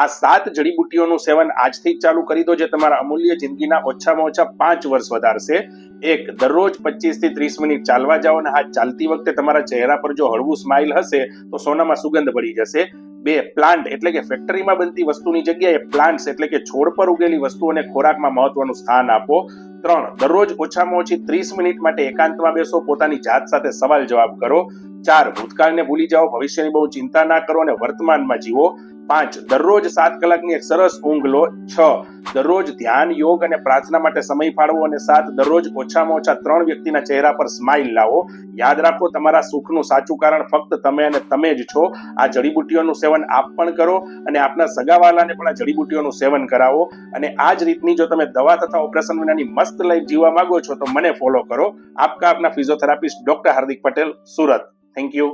આ સાત જડીબુટ્ટીઓનું સેવન આજથી જ ચાલુ કરી દો, જે તમારા અમૂલ્ય જિંદગીના ઓછામાં ઓછા પાંચ વર્ષ વધારશે. એક, દરરોજ પચીસથી ત્રીસ મિનિટ ચાલવા જાઓ અને આ ચાલતી વખતે તમારા ચહેરા પર જો હળવું સ્માઇલ હશે, તો સોનામાં સુગંધ બળી જશે. બે પ્લાન્ટ એટલે કે ફેક્ટરીમાં બનતી વસ્તુની જગ્યાએ પ્લાન્ટ્સ એટલે કે છોડ પર ઉગેલી વસ્તુઓને ખોરાકમાં મહત્વનું સ્થાન આપો. ત્રણ, દરરોજ ઓછામાં ઓછી ત્રીસ મિનિટ માટે એકાંતમાં બેસો, પોતાની જાત સાથે સવાલ જવાબ કરો. ચાર ભૂતકાળને ભૂલી જાઓ, ભવિષ્યની બહુ ચિંતા ના કરો અને વર્તમાનમાં જીવો પાંચ દરરોજ સાત કલાકની એક સરસ ઊંઘ લો, છ દરરોજ ધ્યાન, યોગ અને પ્રાર્થના માટે સમય ફાળવો અને સાત દરરોજ ઓછામાં ઓછા ત્રણ વ્યક્તિના ચહેરા પર સ્માઇલ લાવો. યાદ રાખો, તમારા સુખનું સાચું કારણ ફક્ત તમે અને તમે જ છો. આ જડીબુટ્ટીઓનું સેવન આપ પણ કરો અને આપના સગાવાલાને પણ આ જડીબુટ્ટીઓનું સેવન કરાવો. અને આ જ રીતની જો તમે દવા તથા ઓપરેશન વિનાની મસ્ત લાઈફ જીવવા માંગો છો, તો મને ફોલો કરો. આપકા આપના physiotherapist doctor Hardik Patel, Surat. Thank you